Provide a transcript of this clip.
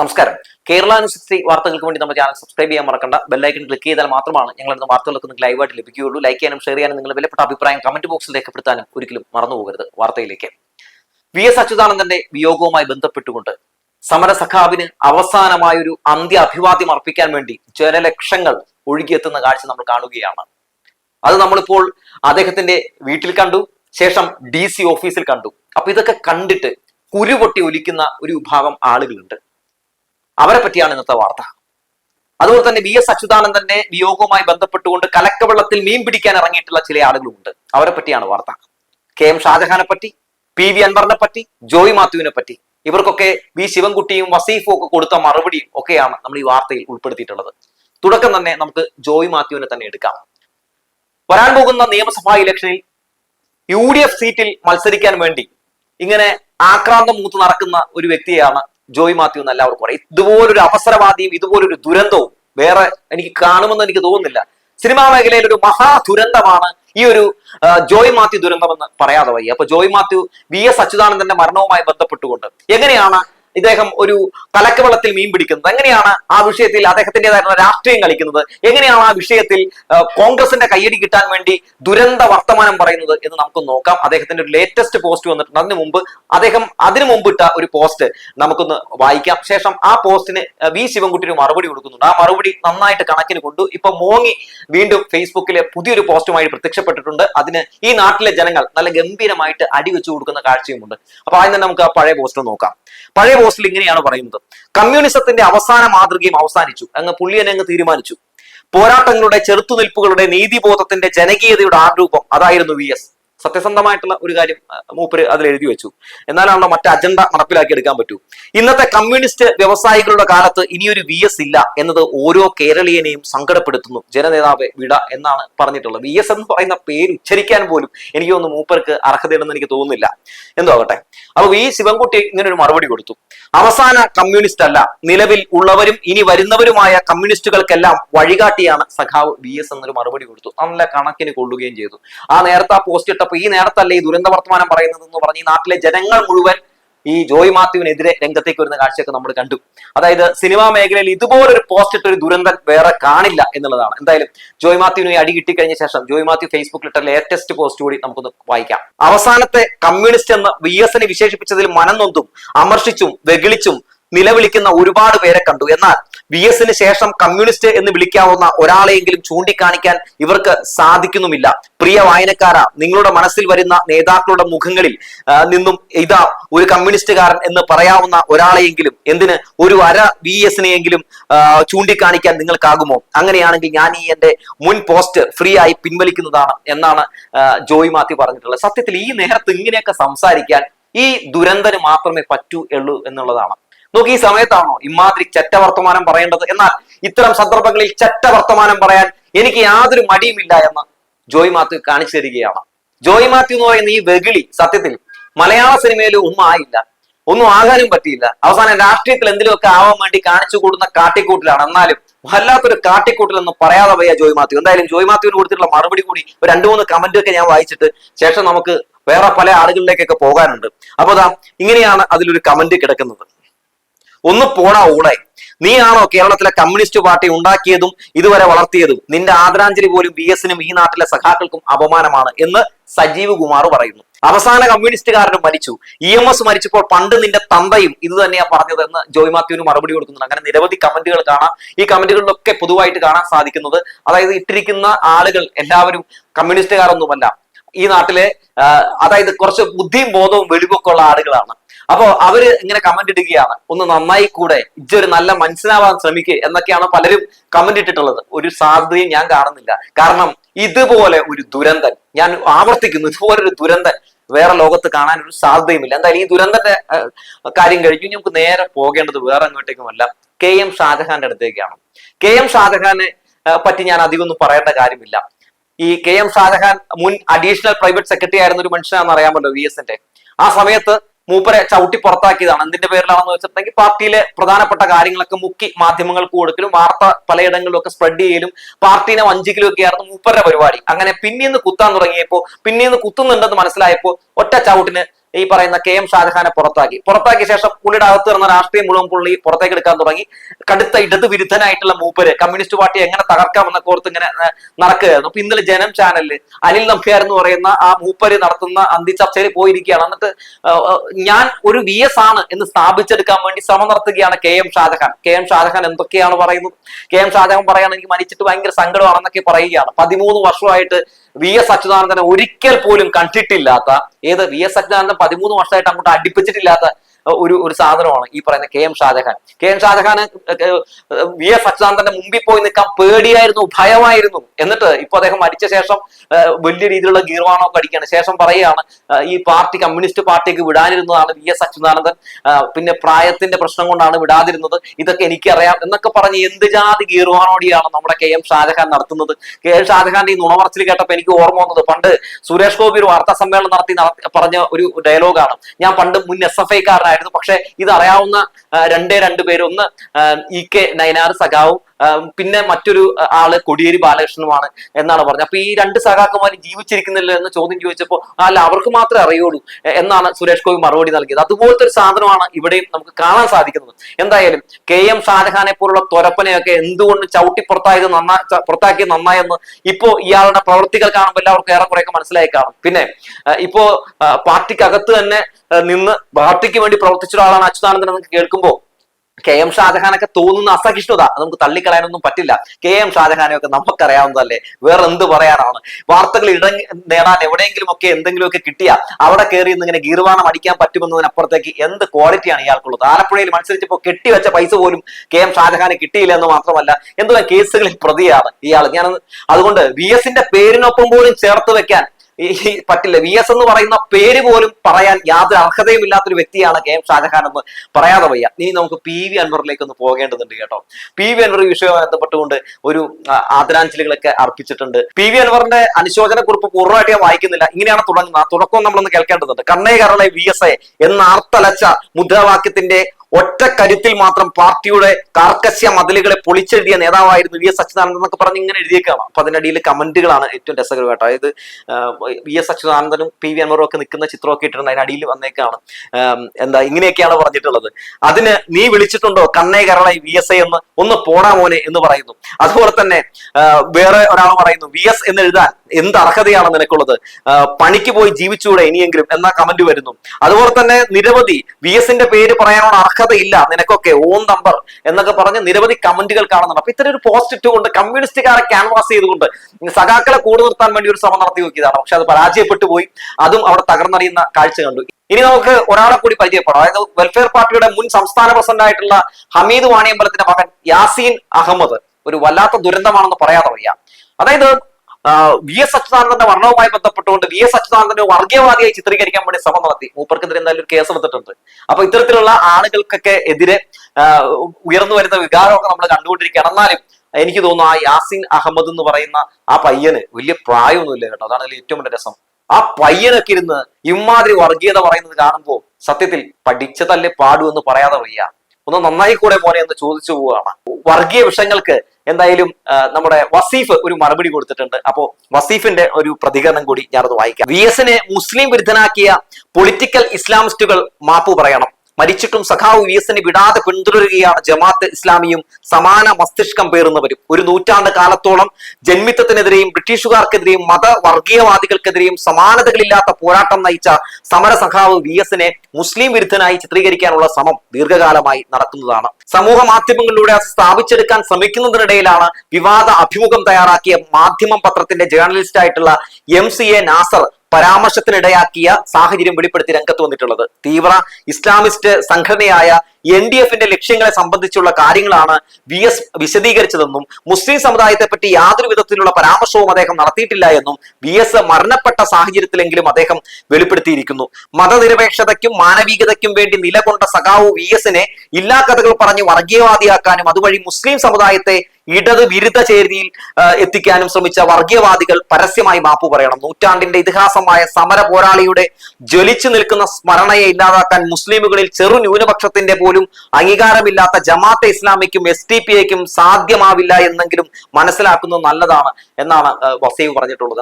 നമസ്കാരം. കേരള അനുസരിച്ച് വാർത്തകൾക്ക് വേണ്ടി നമ്മുടെ ചാനൽ സബ്സ്ക്രൈബ് ചെയ്യാൻ മറക്കണ്ട. ബെല്ലൈക്കൺ ക്ലിക്ക് ചെയ്താൽ മാത്രമാണ് ഞങ്ങൾ ഇന്ന് വാർത്തകളൊക്കെ നിങ്ങൾക്ക് ലൈവായിട്ട് ലഭിക്കുകയുള്ളൂ. ലൈക്ക് ചെയ്യാനും ഷെയർ ചെയ്യാനും നിങ്ങളുടെ വിലപ്പെട്ട അഭിപ്രായം കമന്റ് ബോക്സിൽ രേഖപ്പെടുത്താനും ഒരിക്കലും മറന്നു പോകരുത്. വാർത്തയിലേക്ക്. വി എസ് അച്യുതാനന്ദന്റെ വിയോഗവുമായി ബന്ധപ്പെട്ടുകൊണ്ട് സമരസഖാവിന് അവസാനമായൊരു അന്ത്യ അഭിവാദ്യം അർപ്പിക്കാൻ വേണ്ടി ജനലക്ഷങ്ങൾ ഒഴുകിയെത്തുന്ന കാഴ്ച നമ്മൾ കാണുകയാണ്. അത് നമ്മളിപ്പോൾ അദ്ദേഹത്തിന്റെ വീട്ടിൽ കണ്ടു ശേഷം ഡി സി ഓഫീസിൽ കണ്ടു. അപ്പൊ ഇതൊക്കെ കണ്ടിട്ട് കുരുപൊട്ടി ഒലിക്കുന്ന ഒരു വിഭാഗം ആളുകളുണ്ട്. അവരെ പറ്റിയാണ് ഇന്നത്തെ വാർത്ത. അതുപോലെ തന്നെ വി എസ് അച്യുതാനന്ദന്റെ വിയോഗവുമായി ബന്ധപ്പെട്ടുകൊണ്ട് കലക്കവെള്ളത്തിൽ മീൻ പിടിക്കാൻ ഇറങ്ങിയിട്ടുള്ള ചില ആളുകളുണ്ട് അവരെ പറ്റിയാണ് വാർത്ത. കെ എം ഷാജഹാനെ പറ്റി പി വി അൻവറിനെ പറ്റി ജോയ് മാത്യുവിനെ പറ്റി ഇവർക്കൊക്കെ വി ശിവൻകുട്ടിയും വസീഫും ഒക്കെ കൊടുത്ത മറുപടിയും ഒക്കെയാണ് നമ്മൾ ഈ വാർത്തയിൽ ഉൾപ്പെടുത്തിയിട്ടുള്ളത്. തുടക്കം തന്നെ നമുക്ക് ജോയ് മാത്യുവിനെ തന്നെ എടുക്കാം. വരാൻ പോകുന്ന നിയമസഭാ ഇലക്ഷനിൽ യു ഡി എഫ് സീറ്റിൽ മത്സരിക്കാൻ വേണ്ടി ഇങ്ങനെ ആക്രാന്തം മൂത്ത് നടക്കുന്ന ഒരു വ്യക്തിയാണ് ജോയ് മാത്യു എന്നല്ല എല്ലാവർക്കും പറയും ഇതുപോലൊരു അവസരവാദിയും ഇതുപോലൊരു ദുരന്തവും വേറെ എനിക്ക് കാണുമെന്ന് എനിക്ക് തോന്നുന്നില്ല. സിനിമാ മേഖലയിൽ ഒരു മഹാ ദുരന്തമാണ് ഈ ഒരു ജോയ് മാത്യു ദുരന്തം എന്ന് പറയാതെ വയ്യ. അപ്പൊ ജോയ് മാത്യു വി എസ് അച്യുതാനന്ദന്റെ മരണവുമായി ബന്ധപ്പെട്ടുകൊണ്ട് എങ്ങനെയാണ് ഇദ്ദേഹം ഒരു കലക്കവെള്ളത്തിൽ മീൻ പിടിക്കുന്നത്. എങ്ങനെയാണ് ആ വിഷയത്തിൽ അദ്ദേഹത്തിന്റെതായിട്ടുള്ള രാഷ്ട്രീയം കളിക്കുന്നത്. എങ്ങനെയാണ് ആ വിഷയത്തിൽ കോൺഗ്രസിന്റെ കയ്യടി കിട്ടാൻ വേണ്ടി ദുരന്ത വർത്തമാനം പറയുന്നത് എന്ന് നമുക്ക് നോക്കാം. അദ്ദേഹത്തിന്റെ ഒരു ലേറ്റസ്റ്റ് പോസ്റ്റ് വന്നിട്ടുണ്ട്. അതിനു മുമ്പ് അദ്ദേഹം അതിനു മുമ്പ് ഇട്ട ഒരു പോസ്റ്റ് നമുക്കൊന്ന് വായിക്കാം. ശേഷം ആ പോസ്റ്റിന് വി ശിവൻകുട്ടി ഒരു മറുപടി കൊടുക്കുന്നുണ്ട്. ആ മറുപടി നന്നായിട്ട് കണക്കിന് കൊണ്ടു ഇപ്പൊ മോങ്ങി വീണ്ടും ഫേസ്ബുക്കിലെ പുതിയൊരു പോസ്റ്റുമായി പ്രത്യക്ഷപ്പെട്ടിട്ടുണ്ട്. അതിന് ഈ നാട്ടിലെ ജനങ്ങൾ നല്ല ഗംഭീരമായിട്ട് അടിവെച്ചു കൊടുക്കുന്ന കാഴ്ചയുമുണ്ട്. അപ്പൊ ആദ്യം തന്നെ നമുക്ക് ആ പഴയ പോസ്റ്റ് നോക്കാം. പഴയ പോസ്റ്റിൽ ഇങ്ങനെയാണ് പറയുന്നത്. കമ്മ്യൂണിസത്തിന്റെ അവസാന മാതൃകയും അവസാനിച്ചു. അങ്ങ് പുള്ളിയനെ അങ്ങ് തീരുമാനിച്ചു. പോരാട്ടങ്ങളുടെ ചെറുത്തുനിൽപ്പുകളുടെ നീതിബോധത്തിന്റെ ജനകീയതയുടെ ആരൂപം അതായിരുന്നു വി എസ്. സത്യസന്ധമായിട്ടുള്ള ഒരു കാര്യം മൂപ്പര് അതിൽ എഴുതി വെച്ചു. എന്നാലാണല്ലോ മറ്റേ അജണ്ട നടപ്പിലാക്കി എടുക്കാൻ പറ്റൂ. ഇന്നത്തെ കമ്മ്യൂണിസ്റ്റ് വ്യവസായികളുടെ കാലത്ത് ഇനിയൊരു വി എസ് ഇല്ല എന്നത് ഓരോ കേരളീയനെയും സങ്കടപ്പെടുത്തുന്നു. ജനനേതാവ് വിട എന്നാണ് പറഞ്ഞിട്ടുള്ളത്. വി എസ് എന്ന് പറയുന്ന പേര് ഉച്ചരിക്കാൻ പോലും എനിക്ക് തോന്നുന്നു മൂപ്പർക്ക് അർഹതയുണ്ടെന്ന് എനിക്ക് തോന്നുന്നില്ല. എന്തോ ആകട്ടെ. അപ്പൊ വി ശിവൻകുട്ടി ഇങ്ങനെ ഒരു മറുപടി കൊടുത്തു. അവസാന കമ്മ്യൂണിസ്റ്റ് അല്ല. നിലവിൽ ഉള്ളവരും ഇനി വരുന്നവരുമായ കമ്മ്യൂണിസ്റ്റുകൾക്കെല്ലാം വഴികാട്ടിയാണ് സഖാവ് വി എസ് എന്നൊരു മറുപടി കൊടുത്തു. നല്ല കണക്കിന് കൊള്ളുകയും ചെയ്തു. ആ നേരത്തെ ആ പോസ്റ്റ് ഇട്ടപ്പോ ഈ നേരത്തല്ലേ ഈ ദുരന്ത വർത്തമാനം പറയുന്നത് എന്ന് പറഞ്ഞ് ഈ നാട്ടിലെ ജനങ്ങൾ മുഴുവൻ ഈ ജോയ് മാത്യുവിനെതിരെ രംഗത്തേക്ക് വരുന്ന കാഴ്ചയൊക്കെ നമ്മൾ കണ്ടു. അതായത് സിനിമാ മേഖലയിൽ ഇതുപോലൊരു പോസ്റ്റ് ഇട്ട ഒരു ദുരന്തം വേറെ കാണില്ല എന്നുള്ളതാണ്. എന്തായാലും ജോയ് മാത്യുവിനെ അടി കിട്ടിക്കഴിഞ്ഞ ശേഷം ജോയ് മാത്യു ഫേസ്ബുക്കിൽ ഇട്ട ലേറ്റസ്റ്റ് പോസ്റ്റ് കൂടി നമുക്കൊന്ന് വായിക്കാം. അവസാനത്തെ കമ്മ്യൂണിസ്റ്റ് എന്ന് വി എസിനെ വിശേഷിപ്പിച്ചതിൽ മനംനൊന്തും അമർഷിച്ചും വെകിളിച്ചും നിലവിളിക്കുന്ന ഒരുപാട് പേരെ കണ്ടു. എന്നാൽ വി എസിന് ശേഷം കമ്മ്യൂണിസ്റ്റ് എന്ന് വിളിക്കാവുന്ന ഒരാളെയെങ്കിലും ചൂണ്ടിക്കാണിക്കാൻ ഇവർക്ക് സാധിക്കുന്നുമില്ല. പ്രിയ വായനക്കാര നിങ്ങളുടെ മനസ്സിൽ വരുന്ന നേതാക്കളുടെ മുഖങ്ങളിൽ നിന്നും ഇതാ ഒരു കമ്മ്യൂണിസ്റ്റുകാരൻ എന്ന് പറയാവുന്ന ഒരാളെയെങ്കിലും എന്തിന്? ഒരു അര വി എസിനെയെങ്കിലും ചൂണ്ടിക്കാണിക്കാൻ നിങ്ങൾക്കാകുമോ? അങ്ങനെയാണെങ്കിൽ ഞാൻ ഈ എന്റെ മുൻ പോസ്റ്റ് ഫ്രീ ആയി പിൻവലിക്കുന്നതാണ് എന്നാണ് ജോയ് മാത്യു പറഞ്ഞിട്ടുള്ളത്. സത്യത്തിൽ ഈ നേരത്ത് ഇങ്ങനെയൊക്കെ സംസാരിക്കാൻ ഈ ദുരന്തന് മാത്രമേ പറ്റൂ ഉള്ളൂ എന്നുള്ളതാണ്. നോക്കി ഈ സമയത്താണോ ഇമാതിരി ചറ്റ വർത്തമാനം പറയേണ്ടത്? എന്നാൽ ഇത്തരം സന്ദർഭങ്ങളിൽ ചറ്റ വർത്തമാനം പറയാൻ എനിക്ക് യാതൊരു മടിയുമില്ല എന്ന് ജോയ് മാത്യു കാണിച്ചു തരികയാണ്. ജോയ് മാത്യു എന്ന് പറയുന്ന ഈ വെകിളി സത്യത്തിൽ മലയാള സിനിമയിൽ ഒന്നും ആയില്ല. ഒന്നും ആകാനും പറ്റിയില്ല. അവസാനം രാഷ്ട്രീയത്തിൽ എന്തിലുമൊക്കെ ആവാൻ വേണ്ടി കാണിച്ചു കൂടുന്ന കാട്ടിക്കൂട്ടിലാണ്. എന്നാലും വല്ലാത്തൊരു കാട്ടിക്കൂട്ടിൽ എന്ന് പറയാതെ വയ്യ ജോയ് മാത്യു. എന്തായാലും ജോയ് മാത്യുവിന് കൊടുത്തിട്ടുള്ള മറുപടി കൂടി ഒരു രണ്ടു മൂന്ന് കമന്റ് ഒക്കെ ഞാൻ വായിച്ചിട്ട് ശേഷം നമുക്ക് വേറെ പല ആളുകളിലേക്കൊക്കെ പോകാനുണ്ട്. അപ്പൊ ദാ ഇങ്ങനെയാണ് അതിലൊരു കമന്റ് കിടക്കുന്നത്. ഒന്ന് പോടാ ഊടെ നീയാണോ കേരളത്തിലെ കമ്മ്യൂണിസ്റ്റ് പാർട്ടി ഉണ്ടാക്കിയതും ഇതുവരെ വളർത്തിയതും? നിന്റെ ആദരാഞ്ജലി പോലും ബി എസിനും ഈ നാട്ടിലെ സഖാക്കൾക്കും അപമാനമാണ് എന്ന് സജീവ് കുമാർ പറയുന്നു. അവസാന കമ്മ്യൂണിസ്റ്റുകാരനും മരിച്ചു. ഇ എം എസ് മരിച്ചപ്പോൾ പണ്ട് നിന്റെ തന്തയും ഇത് തന്നെയാ പറഞ്ഞതെന്ന് ജോയ് മാത്യുവിന് മറുപടി കൊടുക്കുന്നുണ്ട്. അങ്ങനെ നിരവധി കമന്റുകൾ കാണാം. ഈ കമന്റുകളിലൊക്കെ പൊതുവായിട്ട് കാണാൻ സാധിക്കുന്നത് അതായത് ഇട്ടിരിക്കുന്ന ആളുകൾ എല്ലാവരും കമ്മ്യൂണിസ്റ്റുകാരൊന്നുമല്ല. ഈ നാട്ടിലെ അതായത് കുറച്ച് ബുദ്ധിയും ബോധവും വെളിവൊക്കെ ഉള്ള ആളുകളാണ്. അപ്പോ അവർ ഇങ്ങനെ കമന്റ് ഇടുകയാണ്. ഒന്ന് നന്നായി കൂടെ. ഇജ്ജൊരു നല്ല മനസ്സിലാവാൻ ശ്രമിക്കുക എന്നൊക്കെയാണ് പലരും കമന്റ് ഇട്ടിട്ടുള്ളത്. ഒരു സാധ്യതയും ഞാൻ കാണുന്നില്ല. കാരണം ഇതുപോലെ ഒരു ദുരന്തൻ ഞാൻ ആവർത്തിക്കുന്നു ഇതുപോലെ ഒരു ദുരന്തൻ വേറെ ലോകത്ത് കാണാൻ ഒരു സാധ്യതയുമില്ല. എന്തായാലും ഈ ദുരന്തന്റെ കാര്യം കഴിഞ്ഞു നമുക്ക് നേരെ പോകേണ്ടത് വേറെ അങ്ങോട്ടേക്കുമല്ല കെ എം ഷാജഹാന്റെ അടുത്തേക്കാണ്. കെ എം ഷാജഹാനെ പറ്റി ഞാൻ അധികം ഒന്നും പറയേണ്ട കാര്യമില്ല. ഈ കെ എം ഷാജഹാൻ മുൻ അഡീഷണൽ പ്രൈവറ്റ് സെക്രട്ടറി ആയിരുന്ന ഒരു മനുഷ്യനാണെന്ന് അറിയാമല്ലോ വി എസിന്റെ ആ സമയത്ത് മൂപ്പരെ ചവിട്ടി പുറത്താക്കിയതാണ്. എന്തിന്റെ പേരിലാണെന്ന് വെച്ചിട്ടുണ്ടെങ്കിൽ പാർട്ടിയിലെ പ്രധാനപ്പെട്ട കാര്യങ്ങളൊക്കെ മുക്കി മാധ്യമങ്ങൾക്ക് കൊടുക്കലും വാർത്ത പലയിടങ്ങളിലും ഒക്കെ സ്പ്രെഡ് ചെയ്യലും പാർട്ടീനെ വഞ്ചിക്കലും ഒക്കെ ആയിരുന്നു മൂപ്പരുടെ പരിപാടി. അങ്ങനെ പിന്നീന്ന് കുത്താൻ തുടങ്ങിയപ്പോ പിന്നീന്ന് കുത്തുന്നുണ്ടെന്ന് മനസ്സിലായപ്പോ ഒറ്റ ചവിട്ടിന് ഈ പറയുന്ന കെ എം ഷാജഹാനെ പുറത്താക്കി. പുറത്താക്കിയ ശേഷം പുള്ളിയുടെ അകത്ത് നിന്ന രാഷ്ട്രീയം മുഴുവൻ പുള്ളി പുറത്തേക്ക് എടുക്കാൻ തുടങ്ങി. കടുത്ത ഇടത് വിരുദ്ധനായിട്ടുള്ള മൂപ്പര് കമ്മ്യൂണിസ്റ്റ് പാർട്ടി എങ്ങനെ തകർക്കാമെന്നൊക്കെ ഓർത്ത് ഇങ്ങനെ നടക്കുകയായിരുന്നു. അപ്പൊ ഇന്നലെ ജനം ചാനലിൽ അനിൽ നമ്പ്യാർ എന്ന് പറയുന്ന ആ മൂപ്പര് നടത്തുന്ന അന്തിച്ചർച്ചയിൽ പോയിരിക്കുകയാണ്. എന്നിട്ട് ഞാൻ ഒരു വി എസ് ആണ് എന്ന് സ്ഥാപിച്ചെടുക്കാൻ വേണ്ടി ശ്രമം നടത്തുകയാണ് K M Shajahan. K M Shajahan എന്തൊക്കെയാണ് പറയുന്നത്? കെ എം ഷാജഹാൻ പറയാണ് എനിക്ക് മരിച്ചിട്ട് ഭയങ്കര സങ്കടമാണെന്നൊക്കെ പറയുകയാണ്. പതിമൂന്ന് വർഷമായിട്ട് വി എസ് അച്യുതാനന്ദനെ ഒരിക്കൽ പോലും കണ്ടിട്ടില്ലാത്ത ഏത് വി എസ് അച്യുതാനന്ദൻ പതിമൂന്ന് വർഷമായിട്ട് അങ്ങോട്ട് അടുപ്പിച്ചിട്ടില്ലാത്ത ഒരു ഒരു സാധനമാണ് ഈ പറയുന്ന K M Shajahan. K M ഷാജഹാന് വി എസ് അച്യുതാനന്ദന്റെ മുമ്പിൽ പോയി നിൽക്കാൻ പേടിയായിരുന്നു ഭയമായിരുന്നു. എന്നിട്ട് ഇപ്പൊ അദ്ദേഹം മരിച്ച ശേഷം വലിയ രീതിയിലുള്ള ഗീർവാണമൊക്കെ അടിക്കുകയാണ്. ശേഷം പറയുകയാണ് ഈ പാർട്ടി കമ്മ്യൂണിസ്റ്റ് പാർട്ടിക്ക് വിടാനിരുന്നതാണ് വി എസ് അച്യുതാനന്ദൻ. പിന്നെ പ്രായത്തിന്റെ പ്രശ്നം കൊണ്ടാണ് വിടാതിരുന്നത്. ഇതൊക്കെ എനിക്കറിയാം എന്നൊക്കെ പറഞ്ഞ് എന്ത് ജാതി ഗീർവാണോടിയാണ് നമ്മുടെ കെ എം ഷാജഹാൻ നടത്തുന്നത്. കെ എം ഷാജഹാന്റെ ഈ നുണമറച്ചിൽ കേട്ടപ്പോൾ എനിക്ക് ഓർമ്മ വന്നത് പണ്ട് സുരേഷ് ഗോപി ഒരു വാർത്താ സമ്മേളനം നടത്തി പറഞ്ഞ ഒരു ഡയലോഗാണ്. ഞാൻ പണ്ട് മുൻ എസ് എഫ് ഐക്കാരനായിരുന്നു പക്ഷേ ഇത് അറിയാവുന്ന രണ്ടേ രണ്ട് പേര് ഒന്ന് ഇ കെ നയനാർ സഖാവും പിന്നെ മറ്റൊരു ആൾ കൊടിയേരി ബാലകൃഷ്ണനുമാണ് എന്നാണ് പറഞ്ഞത്. അപ്പൊ ഈ രണ്ട് സഖാക്കന്മാർ ജീവിച്ചിരിക്കുന്നില്ല എന്ന് ചോദ്യം ചോദിച്ചപ്പോൾ അല്ല അവർക്ക് മാത്രമേ അറിയുള്ളൂ എന്നാണ് സുരേഷ് ഗോപി മറുപടി നൽകിയത്. അതുപോലത്തെ ഒരു സാധനമാണ് ഇവിടെയും നമുക്ക് കാണാൻ സാധിക്കുന്നത്. എന്തായാലും കെ എം ഷാജഹാനെ പോലുള്ള തുരപ്പനെയൊക്കെ എന്തുകൊണ്ട് ചവിട്ടി പുറത്തായത് നന്നാ പുറത്താക്കിയത് നന്നായെന്ന് ഇപ്പോ ഇയാളുടെ പ്രവൃത്തികൾ കാണുമ്പോൾ എല്ലാവർക്കും ഏറെക്കുറെയൊക്കെ മനസ്സിലായി കാണും. പിന്നെ ഇപ്പോ പാർട്ടിക്കകത്ത് തന്നെ നിന്ന് പാർട്ടിക്ക് വേണ്ടി പ്രവർത്തിച്ച ഒരാളാണ് അച്യുതാനന്ദൻ എന്ന് കേൾക്കുമ്പോൾ കെ എം ഷാജഹാനൊക്കെ തോന്നുന്ന അസഹിഷ്ണുത. നമുക്ക് തള്ളിക്കളയാനൊന്നും പറ്റില്ല. കെ എം ഷാജഹാനെയൊക്കെ നമുക്കറിയാവുന്നതല്ലേ? വേറെ എന്ത് പറയാനാണ്? വാർത്തകൾ ഇട നേടാൻ എവിടെയെങ്കിലും ഒക്കെ എന്തെങ്കിലുമൊക്കെ കിട്ടിയാൽ അവിടെ കയറി ഇങ്ങനെ ഗീർവാണം അടിക്കാൻ പറ്റുമെന്നതിനപ്പുറത്തേക്ക് എന്ത് ക്വാളിറ്റിയാണ് ഇയാൾക്കുള്ളത്? ആലപ്പുഴയിൽ മത്സരിച്ചപ്പോൾ കെട്ടിവെച്ച പൈസ പോലും കെ എം ഷാജഹാനെ കിട്ടിയില്ല എന്ന് മാത്രമല്ല എന്തുവാ കേസുകളിൽ പ്രതിയാണ് ഇയാൾ ഞാൻ അതുകൊണ്ട് വി എസിന്റെ പേരിനൊപ്പം പോലും ചേർത്ത് വെക്കാൻ ഈ പറ്റില്ല. വി എസ് എന്ന് പറയുന്ന പേര് പോലും പറയാൻ യാതൊരു അർഹതയും ഇല്ലാത്തൊരു വ്യക്തിയാണ് കെ എം ഷാജഹാൻ എന്ന് പറയാതെ വയ്യ. ഇനി നമുക്ക് പി വി അൻവറിലേക്ക് ഒന്ന് പോകേണ്ടതുണ്ട് കേട്ടോ. പി വി അൻവർ വിഷയവുമായി ബന്ധപ്പെട്ടുകൊണ്ട് ഒരു ആദരാഞ്ജലികളൊക്കെ അർപ്പിച്ചിട്ടുണ്ട്. പി വി അൻവറിന്റെ അനുശോചന കുറിപ്പ് പൂർണമായിട്ട് ഞാൻ വായിക്കുന്നില്ല. ഇങ്ങനെയാണ് തുടങ്ങുന്നത്. തുടക്കം നമ്മളൊന്ന് കേൾക്കേണ്ടതുണ്ട്. കണ്ണേ കരളെ വി എസ് എ എന്ന ആർത്തലച്ച മുദ്രാവാക്യത്തിന്റെ ഒറ്റ കരുത്തിൽ മാത്രം പാർട്ടിയുടെ കാർക്കശ്യ മതിലുകളെ പൊളിച്ചെഴുതിയ നേതാവായിരുന്നു വി എസ് അച്യുതാനന്ദൻ എന്നൊക്കെ പറഞ്ഞ് ഇങ്ങനെ എഴുതിയേക്കാണ്. അപ്പൊ അതിനിടയിൽ കമന്റുകളാണ് ഏറ്റവും രസകരമായിട്ട്. അതായത് വി എസ് അച്യുതാനന്ദനും പി വി അൻവറും ഒക്കെ നിൽക്കുന്ന ചിത്രമൊക്കെ ഇട്ടിട്ടുണ്ട് അതിനടിയിൽ വന്നേക്കാണ്. എന്താ ഇങ്ങനെയൊക്കെയാണ് പറഞ്ഞിട്ടുള്ളത്. അതിന് നീ വിളിച്ചിട്ടുണ്ടോ? കണ്ണേ കരളെ വി എസ് ഐ എന്ന് ഒന്ന് പോടാ മോനെ എന്ന് പറയുന്നു. അതുപോലെ തന്നെ വേറെ ഒരാൾ പറയുന്നു വി എസ് എന്ന് എഴുതാൻ എന്ത് അർഹതയാണ് നിനക്കുള്ളത്? പണിക്ക് പോയി ജീവിച്ചൂടെ ഇനിയെങ്കിലും എന്ന കമന്റ് വരുന്നു. അതുപോലെ തന്നെ നിരവധി വി എസിന്റെ പേര് പറയാനുള്ള അർഹതയില്ല നിനക്കൊക്കെ ഓൺ നമ്പർ എന്നൊക്കെ പറഞ്ഞ് നിരവധി കമന്റുകൾ കാണുന്നുണ്ട്. അപ്പൊ ഇത്തരം ഒരു പോസ്റ്റ് ഇട്ടുകൊണ്ട് കമ്മ്യൂണിസ്റ്റുകാരെ ക്യാൻവാസ് ചെയ്തുകൊണ്ട് സഖാക്കളെ കൂടെ നിർത്താൻ വേണ്ടി ഒരു ശ്രമം നടത്തി നോക്കിയതാണ്. പക്ഷെ അത് പരാജയപ്പെട്ടു പോയി. അതും അവിടെ തകർന്നറിയുന്ന കാഴ്ച കണ്ടു. ഇനി നമുക്ക് ഒരാളെ കൂടി പരിചയപ്പെടാം. അതായത് വെൽഫെയർ പാർട്ടിയുടെ മുൻ സംസ്ഥാന പ്രസിഡന്റ് ആയിട്ടുള്ള ഹമീദ് വാണിയമ്പലത്തിന്റെ മകൻ യാസീൻ അഹമ്മദ്. ഒരു വല്ലാത്ത ദുരന്തമാണെന്ന് പറയാതെ അതായത് വി എസ് അച്യുതാനന്ദന്റെ മരണവുമായി ബന്ധപ്പെട്ടുകൊണ്ട് വി എസ് അച്യുതാനന്ദനെ വർഗീയവാദിയായി ചിത്രീകരിക്കാൻ വേണ്ടി ശ്രമം നടത്തി. മൂപ്പർക്കെതിരെ എന്തായാലും കേസ് എടുത്തിട്ടുണ്ട്. അപ്പൊ ഇത്തരത്തിലുള്ള ആളുകൾക്കൊക്കെ എതിരെ ഉയർന്നു വരുന്ന വികാരമൊക്കെ നമ്മൾ കണ്ടുകൊണ്ടിരിക്കുകയാണ്. എന്നാലും എനിക്ക് തോന്നുന്നു ആ യാസിൻ അഹമ്മദ് എന്ന് പറയുന്ന ആ പയ്യന് വലിയ പ്രായമൊന്നുമില്ല കേട്ടോ. അതാണ് ഏറ്റവും വലിയ രസം. ആ പയ്യനൊക്കെ ഇരുന്ന് ഇമാതിരി വർഗീയത പറയുന്നത് കാണുമ്പോൾ സത്യത്തിൽ പഠിച്ചതല്ലേ പാടു എന്ന് പറയാതെ വയ്യ. ഒന്ന് നന്നായി കൂടെ മോനെ എന്ന് ചോദിച്ചു പോവുകയാണ്. വർഗീയ വിഷയങ്ങൾക്ക് എന്തായാലും നമ്മുടെ വസീഫ് ഒരു മറുപടി കൊടുത്തിട്ടുണ്ട്. അപ്പോ വസീഫിന്റെ ഒരു പ്രതികരണം കൂടി ഞാനത് വായിക്കാം. വി എസിനെ മുസ്ലിം വിരുദ്ധനാക്കിയ പൊളിറ്റിക്കൽ ഇസ്ലാമിസ്റ്റുകൾ മാപ്പ് പറയണം. മരിച്ചിട്ടും സഖാവ് വി എസിനെ വിടാതെ പിന്തുടരുകയാണ് ജമാഅത്ത് ഇസ്ലാമിയും സമാന മസ്തിഷ്കം പേറുന്നവരും. ഒരു നൂറ്റാണ്ട് കാലത്തോളം ജന്മിത്തത്തിനെതിരെയും ബ്രിട്ടീഷുകാർക്കെതിരെയും മത വർഗീയവാദികൾക്കെതിരെയും സമാനതകളില്ലാത്ത പോരാട്ടം നയിച്ച സമര സഖാവ് വി എസിനെ മുസ്ലിം വിരുദ്ധനായി ചിത്രീകരിക്കാനുള്ള ശ്രമം ദീർഘകാലമായി നടക്കുന്നതാണ് സമൂഹ മാധ്യമങ്ങളിലൂടെ അത് സ്ഥാപിച്ചെടുക്കാൻ ശ്രമിക്കുന്നതിനിടയിലാണ് വിവാദ അഭിമുഖം തയ്യാറാക്കിയ മാധ്യമം പത്രത്തിന്റെ ജേർണലിസ്റ്റ് ആയിട്ടുള്ള എം സി എ നാസർ പരാമർശത്തിനിടയാക്കിയ സാഹചര്യം വെളിപ്പെടുത്തി രംഗത്ത് വന്നിട്ടുള്ളത്. തീവ്ര ഇസ്ലാമിസ്റ്റ് സംഘടനയായ എൻ ഡി എഫിന്റെ ലക്ഷ്യങ്ങളെ സംബന്ധിച്ചുള്ള കാര്യങ്ങളാണ് വി എസ് വിശദീകരിച്ചതെന്നും മുസ്ലിം സമുദായത്തെ പറ്റി യാതൊരു വിധത്തിലുള്ള പരാമർശവും അദ്ദേഹം നടത്തിയിട്ടില്ല എന്നും വി എസ് മരണപ്പെട്ട സാഹചര്യത്തിലെങ്കിലും അദ്ദേഹം വെളിപ്പെടുത്തിയിരിക്കുന്നു. മതനിരപേക്ഷതയ്ക്കും മാനവികതയ്ക്കും വേണ്ടി നിലകൊണ്ട സഖാവു വി എസിനെ ഇല്ലാ കഥകൾ പറഞ്ഞ് വർഗീയവാദിയാക്കാനും അതുവഴി മുസ്ലിം സമുദായത്തെ ഇടത് വിരുദ്ധ ചേരിയിൽ എത്തിക്കാനും ശ്രമിച്ച വർഗീയവാദികൾ പരസ്യമായി മാപ്പ് പറയണം. നൂറ്റാണ്ടിന്റെ ഇതിഹാസമായ സമര പോരാളിയുടെ ജ്വലിച്ചു നിൽക്കുന്ന സ്മരണയെ ഇല്ലാതാക്കാൻ മുസ്ലിമുകളിൽ ചെറു ന്യൂനപക്ഷത്തിന്റെ പോലും അംഗീകാരമില്ലാത്ത ജമാഅത്തെ ഇസ്ലാമിക്കും എസ് ടി പി എക്കും സാധ്യമാവില്ല എന്നെങ്കിലും മനസ്സിലാക്കുന്നത് നല്ലതാണ് എന്നാണ് വസീം പറഞ്ഞിട്ടുള്ളത്.